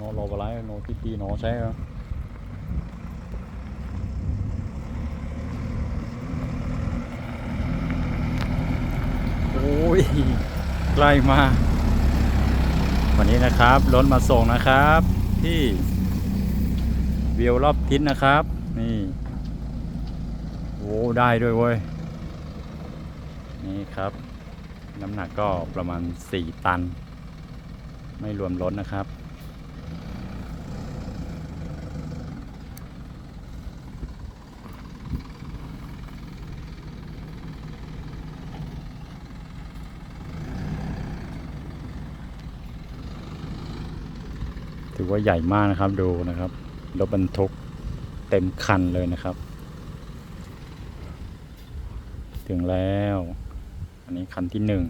nó lò vào lái nó tí tí nó sẽ ôi ใกล้มา วันนี้นะครับรถมาส่งนะครับ ที่วิวรอบทิศนะครับ นี่โอ้ได้ด้วยเว้ย นี่ครับ น้ำหนักก็ประมาณ 4 ตัน ไม่รวมรถนะครับ ถือว่าใหญ่มากนะครับดูนะครับรถบรรทุกเต็มคันเลยนะครับ ถึงแล้ว อันนี้คันที่หนึ่ง